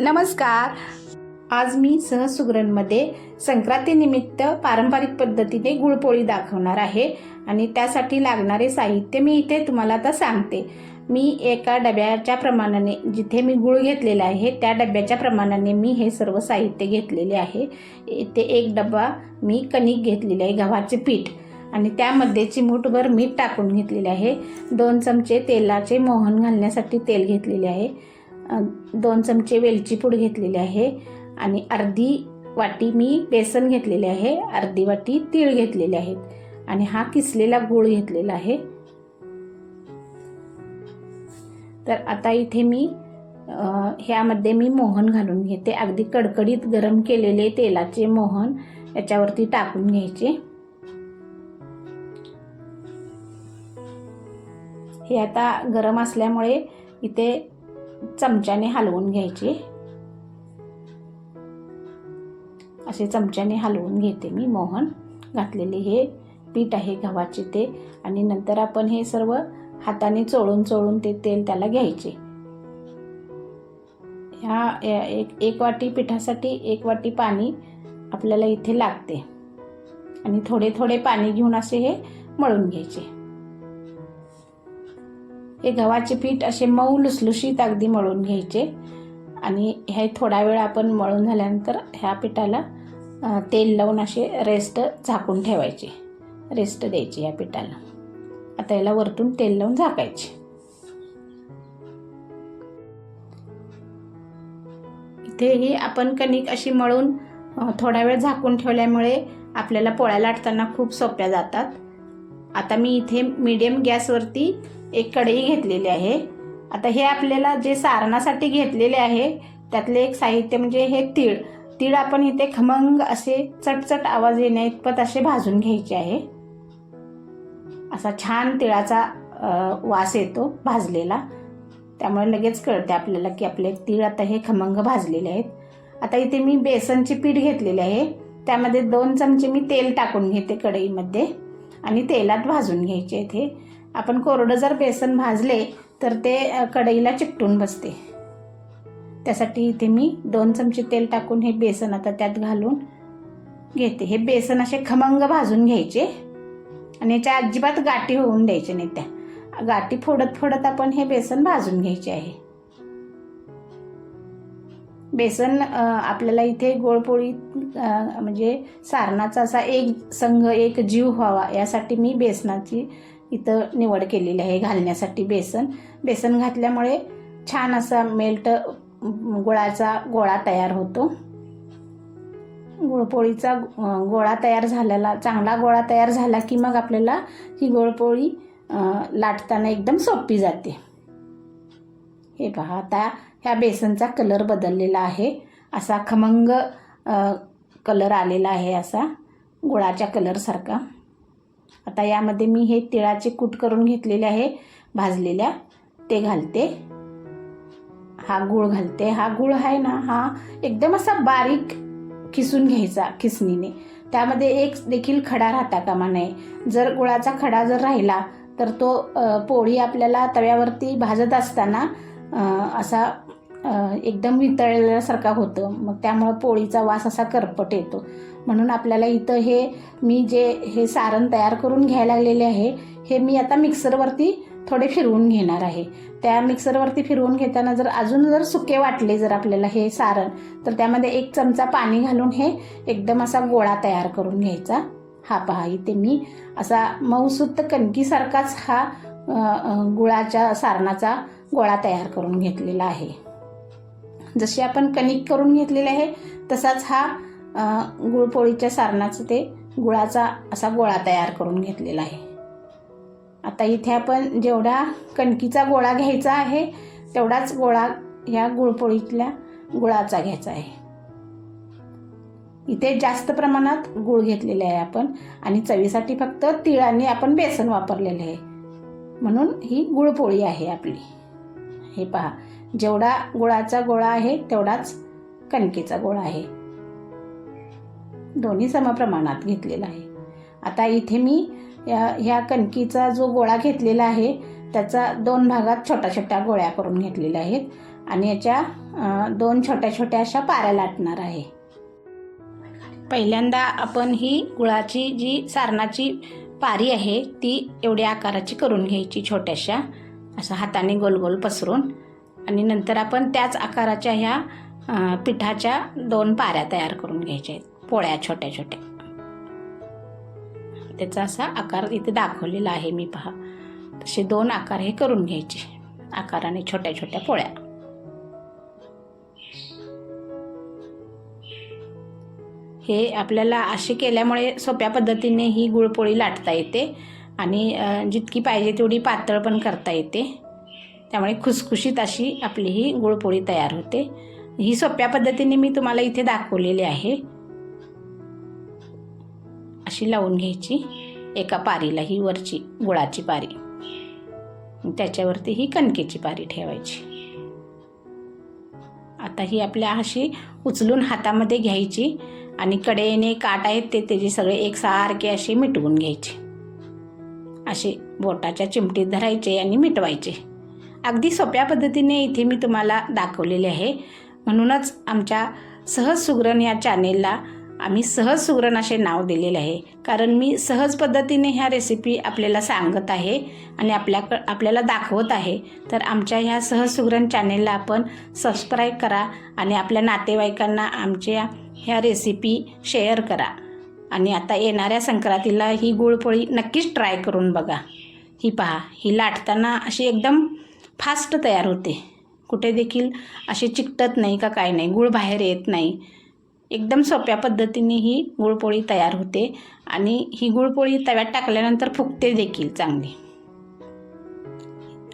नमस्कार. आज मी सहसुगरणमध्ये संक्रांतीनिमित्त पारंपरिक पद्धतीने गुळपोळी दाखवणार आहे आणि त्यासाठी लागणारे साहित्य मी इथे तुम्हाला आता सांगते. मी एका डब्याच्या प्रमाणाने जिथे मी गुळ घेतलेला आहे त्या डब्याच्या प्रमाणाने मी हे सर्व साहित्य घेतलेले आहे. इथे एक डबा मी कणिक घेतलेली आहे गव्हाचे पीठ. आणि त्यामध्ये चिमूटभर मीठ टाकून घेतलेले आहे. दोन चमचे तेलाचे मोहन घालण्यासाठी तेल घेतलेले आहे. दोन चमचे वेलची पूड घेतलेली आहे आणि अर्धी वाटी मी बेसन घेतलेले आहे अर्धी वाटी तीळ घेतलेले आहेत. आणि हा किसलेला गूळ घेतलेला आहे. तर आता इथे मी ह्यामध्ये मी मोहन घालून घेते. अगदी कडकडीत गरम केलेले तेलाचे मोहन याच्यावरती टाकून घ्यायचे. हे आता गरम असल्यामुळे इथे चमच्याने हलवून घ्यायचे. असे चमच्याने हलवून घेते मी मोहन. घातलेले हे पीठ आहे गव्हाचे ते. आणि नंतर आपण हे सर्व हाताने चोळून चोळून ते तेल त्याला घ्यायचे. ह्या एक एक वाटी पिठासाठी एक वाटी पाणी आपल्याला इथे लागते. आणि थोडे थोडे पाणी घेऊन असे हे मळून घ्यायचे. हे गव्हाचे पीठ असे मऊ लुसलुशीत अगदी मळून घ्यायचे. आणि हे थोडा वेळ आपण मळून झाल्यानंतर ह्या पिठाला तेल लावून असे रेस्ट झाकून ठेवायचे. रेस्ट द्यायची या पिठाला. आता याला वरतून तेल लावून झाकायचे. इथे ही आपण कणिक अशी मळून थोडा वेळ झाकून ठेवल्यामुळे आपल्याला पोळ्या लाटताना खूप सोप्या जातात. आता मी इथे मीडियम गॅसवरती एक कढई घेतलेली आहे. आता हे आपल्याला जे सारणासाठी घेतलेले आहे त्यातले एक साहित्य म्हणजे हे तीळ. तीळ आपण इथे खमंग असे चटचट आवाज येण्या इतपत असे भाजून घ्यायचे आहे. असा छान तिळाचा वास येतो भाजलेला. त्यामुळे लगेच कळते आपल्याला की आपले तीळ आता हे खमंग भाजलेले आहेत. आता इथे मी बेसनचे पीठ घेतलेले आहे. त्यामध्ये दोन चमचे मी तेल टाकून घेते कढईमध्ये. आणि तेलात भाजून घ्यायचे हे. आपण कोरडं जर बेसन भाजले तर ते कढईला चिकटून बसते. त्यासाठी इथे मी दोन चमचे तेल टाकून हे बेसन आता त्यात घालून घेते. हे बेसन असे खमंग भाजून घ्यायचे आणि याच्या अजिबात गाठी होऊन द्यायचे नाही त्या. गाठी फोडत फोडत आपण हे बेसन भाजून घ्यायचे आहे. बेसन आपल्याला इथे गोळपोळी म्हणजे सारणाचा असा एक संघ एक जीव व्हावा यासाठी मी बेसनाची इथं निवड केलेली आहे घालण्यासाठी बेसन. बेसन घातल्यामुळे छान असा मेल्ट गुळाचा गोळा तयार होतो. गुळपोळीचा गोळा तयार झालेला चांगला गोळा तयार झाला की मग आपल्याला ही गुळपोळी लाटताना एकदम सोपी जाते. हे पहा आता ह्या बेसनचा कलर बदललेला आहे. असा खमंग कलर आलेला आहे असा गुळाच्या कलरसारखा आता यामध्ये मी हे तिळाचे कूट करून घेतलेले आहे भाजलेल्या. ते घालते. हा गूळ घालते. हा गूळ आहे ना हा एकदम असा बारीक खिसून घ्यायचा खिसणीने. त्यामध्ये एक देखील खडा राहता कामा नये. जर गुळाचा खडा जर राहिला तर तो पोळी आपल्याला तव्यावरती भाजत असताना असा एकदम वितळल्यासारखा होतं. मग त्यामुळं पोळीचा वास असा करपट येतो. म्हणून आपल्याला इथं हे मी जे हे सारण तयार करून घ्यायला लागलेले आहे हे मी आता मिक्सरवरती थोडे फिरवून घेणार आहे. त्या मिक्सरवरती फिरवून घेताना जर अजून जर सुके वाटले जर आपल्याला हे सारण तर त्यामध्ये एक चमचा पाणी घालून हे एकदम असा गोळा तयार करून घ्यायचा. हा पहा इथे मी असा मऊसूत कणकीसारखाच हा गुळाच्या सारणाचा गोळा तयार करून घेतलेला आहे. जशी आपण कणिक करून घेतलेले आहे तसाच हा गुळपोळीच्या सारणाचं ते गुळाचा असा गोळा तयार करून घेतलेला आहे. आता इथे आपण जेवढा कणकीचा गोळा घ्यायचा आहे तेवढाच गोळा ह्या गुळपोळीतल्या गुळाचा घ्यायचा आहे. इथे जास्त प्रमाणात गुळ घेतलेले आहे आपण आणि चवीसाठी फक्त तिळाने आपण बेसन वापरलेले आहे. म्हणून ही गुळपोळी आहे आपली. हे पहा जेवढा गुळाचा गोळा आहे तेवढाच कणकेचा गोळा आहे. दोन्ही समप्रमाणात घेतलेला आहे. आता इथे मी या ह्या कणकीचा जो गोळा घेतलेला आहे त्याचा दोन भागात छोट्या छोट्या गोळ्या करून घेतलेल्या आहेत आणि याच्या दोन छोट्या छोट्या अशा पाऱ्या लाटणार आहे. पहिल्यांदा आपण ही गुळाची जी सारणाची पारी आहे ती एवढ्या आकाराची करून घ्यायची छोट्याशा. असं हाताने गोल गोल पसरून आणि नंतर आपण त्याच आकाराच्या ह्या पिठाच्या दोन पाऱ्या तयार करून घ्यायच्या आहेत. पोळ्या छोट्या छोट्या. त्याचा असा आकार इथे दाखवलेला आहे मी पहा. तसे दोन आकार हे करून घ्यायचे. आकाराने छोट्या छोट्या पोळ्या. हे आपल्याला असे केल्यामुळे सोप्या पद्धतीने ही गुळपोळी लाटता येते आणि जितकी पाहिजे तेवढी पातळ पण करता येते. त्यामुळे खुसखुशीत अशी आपली ही गुळपोळी तयार होते. ही सोप्या पद्धतीने मी तुम्हाला इथे दाखवलेली आहे. अशी लावून घ्यायची. एका पारीला ही वरची गुळाची पारी. त्याच्यावरती ही कणकेची पारी ठेवायची. आता ही आपल्या अशी उचलून हातामध्ये घ्यायची आणि कडेने काट आहेत ते त्याचे सगळे एकसारखे असे मिटवून घ्यायचे. असे बोटाच्या चिमटीत धरायचे आणि मिटवायचे. अगदी सोप्या पद्धतीने इथे मी तुम्हाला दाखवलेले आहे. म्हणूनच आमच्या सहज सुगरण या चॅनेलला आम्ही सहज सुगरण असे नाव दिलेले आहे. कारण मी सहज पद्धतीने ह्या रेसिपी आपल्याला सांगत आहे आणि आपल्या आपल्याला दाखवत आहे. तर आमच्या ह्या सहज सुगरण चॅनेलला आपण सबस्क्राईब करा आणि आपल्या नातेवाईकांना आमच्या ह्या रेसिपी शेअर करा. आणि आता येणाऱ्या संक्रांतीला ही गुळपोळी नक्कीच ट्राय करून बघा. ही पहा ही लाटताना अशी एकदम फास्ट तयार होते. कुठे देखील अशी चिकटत नाही का काय नाही गुळ बाहेर येत नाही. एकदम सोप्या पद्धतीने ही गुळपोळी तयार होते आणि ही गुळपोळी तव्यात टाकल्यानंतर फुगते देखील चांगली.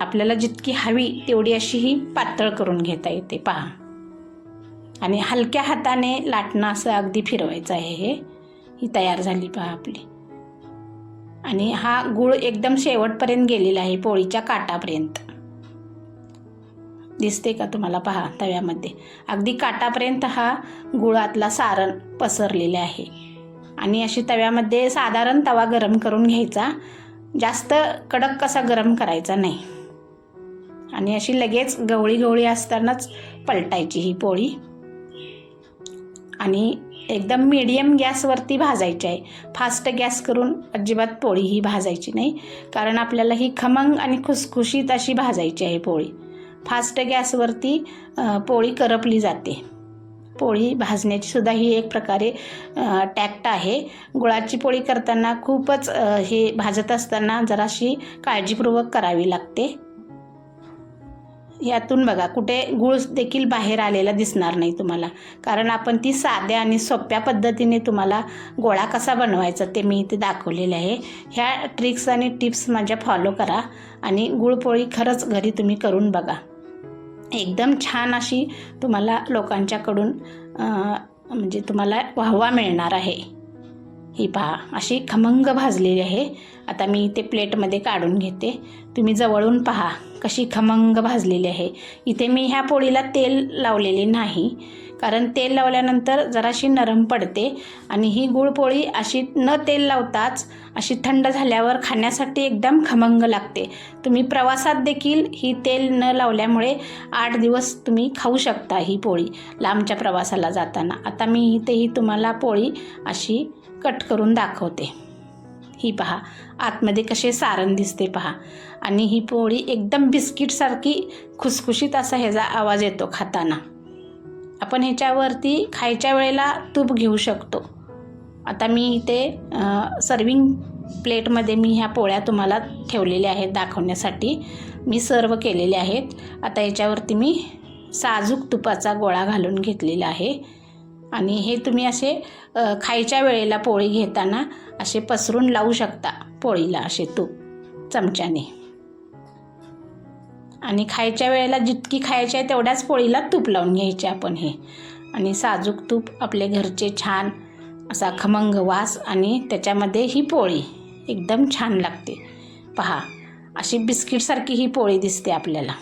आपल्याला जितकी हवी तेवढी अशी ही पातळ करून घेता येते पहा. आणि हलक्या हाताने लाटणं असं अगदी फिरवायचं आहे हे. ही तयार झाली पहा आपली. आणि हा गुळ एकदम शेवटपर्यंत गेलेला आहे पोळीच्या काटापर्यंत. दिसते का तुम्हाला? पहा तव्यामध्ये. अगदी काटापर्यंत हा गुळातला सारण पसरलेले आहे. आणि अशी तव्यामध्ये साधारण तवा गरम करून घ्यायचा. जास्त कडक कसा गरम करायचा नाही. आणि अशी लगेच गवळी गवळी असतानाच पलटायची ही पोळी. आणि एकदम मीडियम गॅसवरती भाजायची आहे. फास्ट गॅस करून अजिबात पोळी ही भाजायची नाही. कारण आपल्याला ही खमंग आणि खुसखुशीत अशी भाजायची आहे पोळी. फास्ट गॅसवरती पोळी करपली जाते. पोळी भाजण्याची सुद्धा ही एक प्रकारे टॅक्ट आहे. गुळाची पोळी करताना खूपच हे भाजत असताना जराशी काळजीपूर्वक करावी लागते. यातून बघा कुठे गुळ देखील बाहेर आलेला दिसणार नाही तुम्हाला. कारण आपण ती साध्या आणि सोप्या पद्धतीने तुम्हाला गोळा कसा बनवायचा ते मी इथे दाखवलेले आहे. ह्या ट्रिक्स आणि टिप्स माझ्या फॉलो करा आणि गुळपोळी खरंच घरी तुम्ही करून बघा. एकदम छान अशी तुम्हाला लोकांच्याकडून म्हणजे तुम्हाला वाहवा मिळणार आहे. ही पहा अशी खमंग भाजलेली आहे. आता मी इथे प्लेटमध्ये काढून घेते. तुम्ही जवळून पहा कशी खमंग भाजलेली आहे. इथे मी ह्या पोळीला तेल लावलेले नाही कारण तेल लावल्यानंतर जराशी नरम पडते आणि ही गुळपोळी अशी न तेल लावताच अशी थंड झाल्यावर खाण्यासाठी एकदम खमंग लागते. तुम्ही प्रवासात देखील ही तेल न लावल्यामुळे आठ दिवस तुम्ही खाऊ शकता ही पोळी लांबच्या प्रवासाला जाताना. आता मी इथेही तुम्हाला पोळी अशी कट करून दाखवते. ही पहा आतमध्ये कसे सारण दिसते पहा. आणि ही पोळी एकदम बिस्किटसारखी खुसखुशीत असा ह्याचा आवाज येतो खाताना. आपण ह्याच्यावरती खायच्या वेळेला तूप घेऊ शकतो. आता मी इथे सर्विंग प्लेटमध्ये मी ह्या पोळ्या तुम्हाला ठेवलेल्या आहेत दाखवण्यासाठी. मी सर्व केलेले आहेत. आता याच्यावरती मी साजूक तुपाचा गोळा घालून घेतलेला आहे. आणि हे तुम्ही असे खायच्या वेळेला पोळी घेताना असे पसरून लावू शकता पोळीला असे तूप चमच्याने. आणि खायच्या वेळेला जितकी खायची आहे तेवढ्याच पोळीला तूप लावून घ्यायचे आपण हे. आणि साजूक तूप आपले घरचे छान असा खमंग वास आणि त्याच्यामध्ये ही पोळी एकदम छान लागते. पहा अशी बिस्किटसारखी ही पोळी दिसते आपल्याला.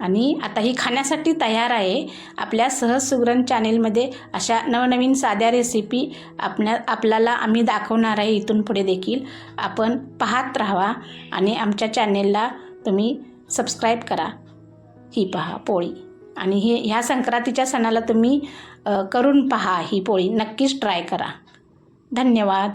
आणि आता ही खाण्यासाठी तयार आहे आपल्या सहज सुगरण चॅनेलमध्ये अशा नवनवीन साध्या रेसिपी आपल्या आपल्याला आम्ही दाखवणार आहे इथून पुढे देखील. आपण पाहत राहावा आणि आमच्या चॅनेलला तुम्ही सबस्क्राईब करा. ही पहा पोळी. आणि हे ह्या संक्रांतीच्या सणाला तुम्ही करून पहा ही पोळी. नक्कीच ट्राय करा. धन्यवाद.